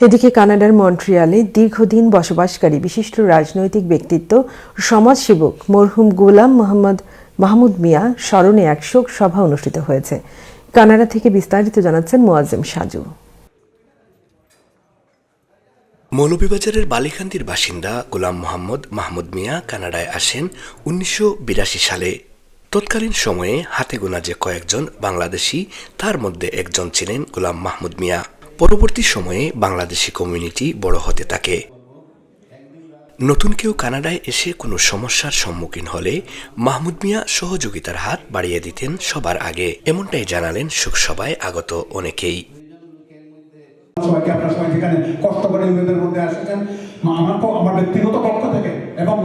এদিকে কানাডার মন্ট্রিয়ালে দীর্ঘদিন বসবাসকারী বিশিষ্ট রাজনৈতিক ব্যক্তিত্ব, সমাজসেবক মরহুম গোলাম মোহাম্মদ মাহমুদ মিয়া স্মরণে এক শোক সভা অনুষ্ঠিত হয়েছে। কানাডা থেকে বিস্তারিত জানাচ্ছেন মোয়াজ্জেম সাজু। মৌলভীবাজারের বালিখান্দির বাসিন্দা গোলাম মোহাম্মদ মাহমুদ মিয়া কানাডায় আসেন উনিশশো বিরাশি সালে। তৎকালীন সময়ে হাতে গোনা যে কয়েকজন বাংলাদেশি, তার মধ্যে একজন ছিলেন গোলাম মাহমুদ মিয়া। পরবর্তী সময়ে বাংলাদেশি কমিউনিটি বড় হতে থাকে। নতুন কেউ কানাডায় এসে কোনো সমস্যার সম্মুখীন হলে মাহমুদ মিয়া সহযোগিতার হাত বাড়িয়ে দিতেন সবার আগে। এমনটাই জানালেন শোকসভায় আগত অনেকেই। সবাইকে সবাই যেখানে কষ্ট করে মধ্যে আমার আমার ব্যক্তিগত পক্ষ থেকে এবং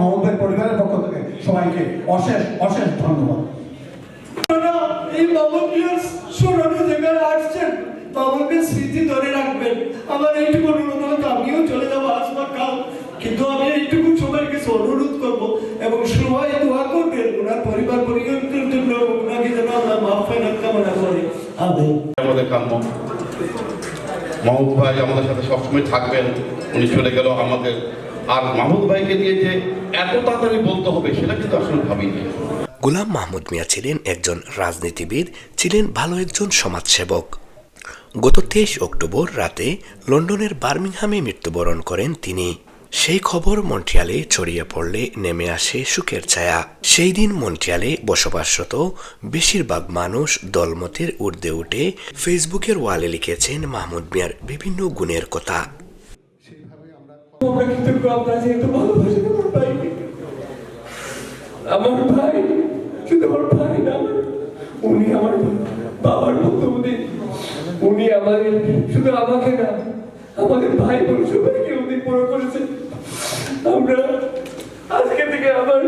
পরিবারের পক্ষ থেকে সবাইকে অশেষ অশেষ ধন্যবাদ। এই স্মরণে যেখানে আসছেন বাবুকে স্মৃতি ধরে রাখবেন। আমার এইটুকু অনুরোধ হয়তো আমিও চলে যাব আসবার কাল। কিন্তু আমি এইটুকু সবাইকে কাছে অনুরোধ করব এবং সবাই দোয়া করবেন ওনার পরিবার পরিজনদের জন্য ওনাকে যেন আমরা কামনা করি। আমাদের কাম্য। মাহমুদ ভাই আমাদের সাথে সবসময় থাকবেন। উনি চলে গেল আমাদের। আর মাহমুদ ভাইকে নিয়ে যে এত তাড়াতাড়ি বলতে হবে সেটা কিন্তু আসলে ভাবিনি। গোলাম মাহমুদ মিয়া ছিলেন একজন রাজনীতিবিদ ছিলেন ভালো একজন সমাজসেবক। গত তেইশ অক্টোবর রাতে লন্ডনের বার্মিংহামে মৃত্যুবরণ করেন তিনি। সেই খবর মন্ট্রিয়ালে ছড়িয়ে পড়লে নেমে আসে সুখের ছায়া। সেই দিন মন্ট্রিয়ালে বসবাসরত বেশিরভাগ মানুষ দলমতের ঊর্ধ্বে উঠে ফেসবুকের ওয়ালে লিখেছেন মাহমুদ মিয়ার বিভিন্ন গুণের কথা। আমরা ভাই শুধু আমার ভাই না আমার উনি আমার বাবার মতো উনি। উনি আমাদের শুধু আমাকে না আমাদের ভাই বোন সবাইকে উনি বড় করেছেন আমরা আজকে থেকে আবার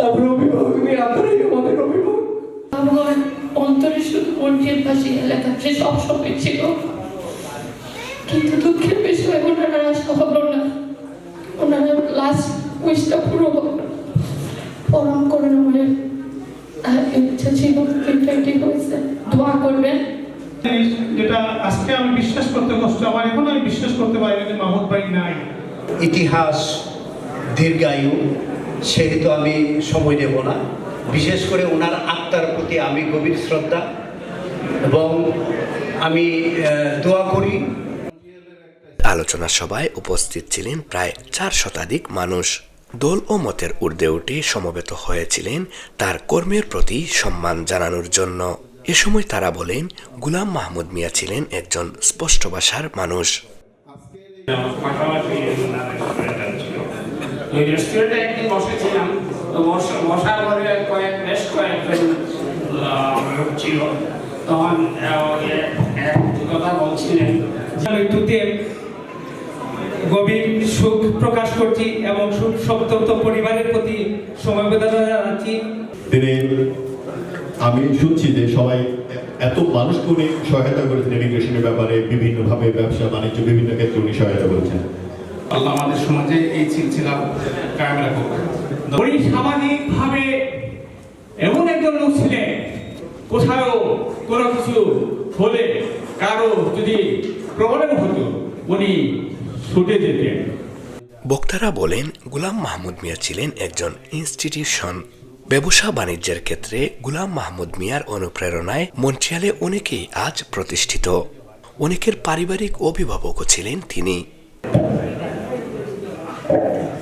আমার অভিভাবক নিয়ে আপনারাই আমাদের অভিভাবক। আমার অন্তরে শুধু মন্টির পাশে এলাকা সে সবসময় ছিল কিন্তু দুঃখের বিষয় ওনারা আসা হলো না। ওনারা লাস্ট উইশটা পুরো পরম করে আহ, ইচ্ছা ছিল কিন্তু এটি হয়েছে। দোয়া করবেন। যেটা আজকে আমি বিশ্বাস করতে কষ্ট আমার এখন আমি বিশ্বাস করতে পারি না যে মাহমুদ ভাই নাই। ইতিহাস দীর্ঘায়ু সেহেতু আমি সময় দেব না। বিশেষ করে ওনার আত্মার প্রতি আমি গভীর শ্রদ্ধা এবং আমি দোয়া করি। আলোচনা সভায় উপস্থিত ছিলেন প্রায় চার শতাধিক মানুষ। দল ও মতের ঊর্ধ্বে উঠে সমবেত হয়েছিলেন তার কর্মের প্রতি সম্মান জানানোর জন্য। এ সময় তারা বলেন, গুলাম মাহমুদ মিয়া ছিলেন একজন স্পষ্ট ভাষার মানুষ। তখন কথা বলছিলেন গভীর সুখ প্রকাশ করছি এবং সুখ সপ্তপ্ত পরিবারের প্রতি সমবেদনা জানাচ্ছি। তিনি আমি শুনছি যে সবাই এত মানুষকে উনি সহায়তা করেছেন ইমিগ্রেশনের ব্যাপারে বিভিন্নভাবে ব্যবসা বাণিজ্য বিভিন্ন ক্ষেত্রে উনি সহায়তা করেছেন। আল্লাহ আমাদের সমাজে এই সিলসিলা কায়েম রাখুক। উনি সামাজিকভাবে এমন একজন লোক ছিলেন কোথাও কোনো কিছু হলে কারও যদি প্রবলেম হতো উনি ছুটে যেতেন বক্তারা বলেন গুলাম মাহমুদ মিয়া ছিলেন একজন ইনস্টিটিউশন ব্যবসা বাণিজ্যের ক্ষেত্রে গুলাম মাহমুদ মিয়ার অনুপ্রেরণায় মন্ট্রিয়ালে অনেকেই আজ প্রতিষ্ঠিত। অনেকের পারিবারিক অভিভাবকও ছিলেন তিনি।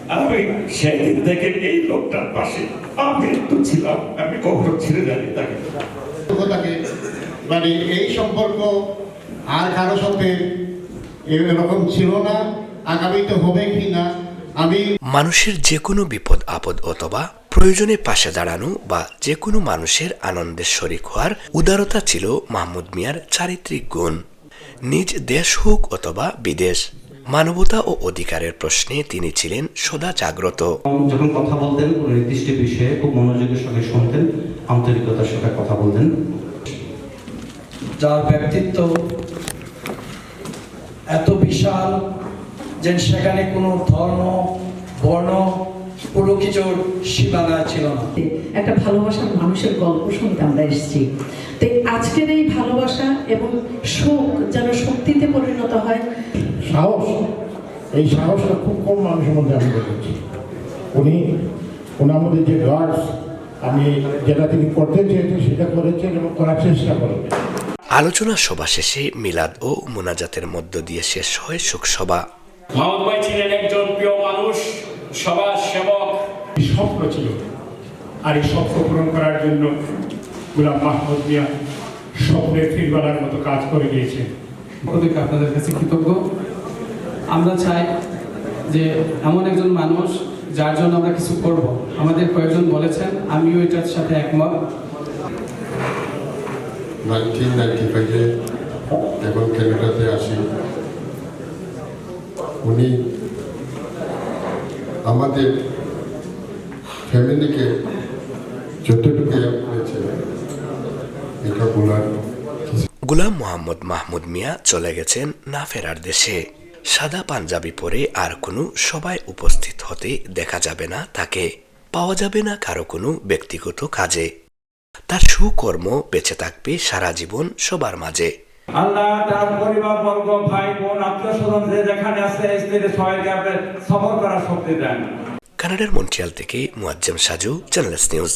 আমি সেদিন থেকে এই লোকটার পাশে। আমি একটু ছিলাম আমি কখনো ছেড়ে তাকে। মানে এই সম্পর্ক আর কারও সাথে এরকম ছিল না আগামীতে হবে কি না আমি মানুষের যে কোনো বিপদ আপদ অথবা প্রয়োজনে পাশে দাঁড়ানো বা যে কোনো মানুষের আনন্দের শরিক হওয়ার উদারতা ছিল মাহমুদ মিয়ার চারিত্রিক গুণ। নিজ দেশ হোক অথবা বিদেশ মানবতা ও অধিকারের প্রশ্নে তিনি ছিলেন সদা জাগ্রত। যখন কথা বলতেন কোনো নির্দিষ্ট বিষয়ে খুব মনোযোগের সঙ্গে শুনতেন আন্তরিকতার সঙ্গে কথা বলতেন। যার ব্যক্তিত্ব এত বিশাল যে সেখানে কোনো ধর্ম বর্ণ কোনো কিছুর সীমানা ছিল না। একটা ভালোবাসার মানুষের গল্প শুনতে আমরা এসেছি। তো আজকের এই ভালোবাসা এবং শোক যেন শক্তিতে পরিণত হয়। সাহস এই সাহসটা খুব কম মানুষের মধ্যে আমি দেখেছি। উনি ওনার মধ্যে যে গার্ডস আমি যেটা তিনি করতে চেয়েছেন সেটা করেছেন এবং করার চেষ্টা করবেন আলোচনা সভা শেষে মিলাদ ও মোনাজাতের মধ্য দিয়ে শেষ হয় শোকসভা। মাহমুদ ভাই ছিলেন একজন প্রিয় মানুষ সবার সেবক। স্বপ্ন ছিল আর এই স্বপ্ন পূরণ করার জন্য গুলাম মাহমুদ মিয়া স্বপ্নের ফিরবালার মতো কাজ করে গিয়েছে ওদেরকে আপনাদের কাছে কৃতজ্ঞ। আমরা চাই যে এমন একজন মানুষ যার জন্য আমরা কিছু করব। আমাদের কয়েকজন বলেছেন আমিও এটার সাথে একমত। ক্যানাডাতে আসি। উনি আমাদের ফ্যামিলিকে যতটুকু করেছেন, এটা বলার গুলাম মোহাম্মদ মাহমুদ মিয়া চলে গেছেন না ফেরার দেশে। সাদা পাঞ্জাবি পরে আর কোনো সবাই উপস্থিত হতে দেখা যাবে না তাকে। পাওয়া যাবে না কারও কোনো ব্যক্তিগত কাজে। তার সুকর্ম বেঁচে থাকবে সারা জীবন সবার মাঝে। আল্লাহ তার পরিবার বর্গ ভাই বোন আত্মীয় স্বজন যে যেখানে আছে স্ত্রী সবাইকে আপনি সফর করার শক্তি দেন। কানাডার মন্ট্রিয়াল থেকে মুয়াজ্জম সাজু চ্যানেলস নিউজ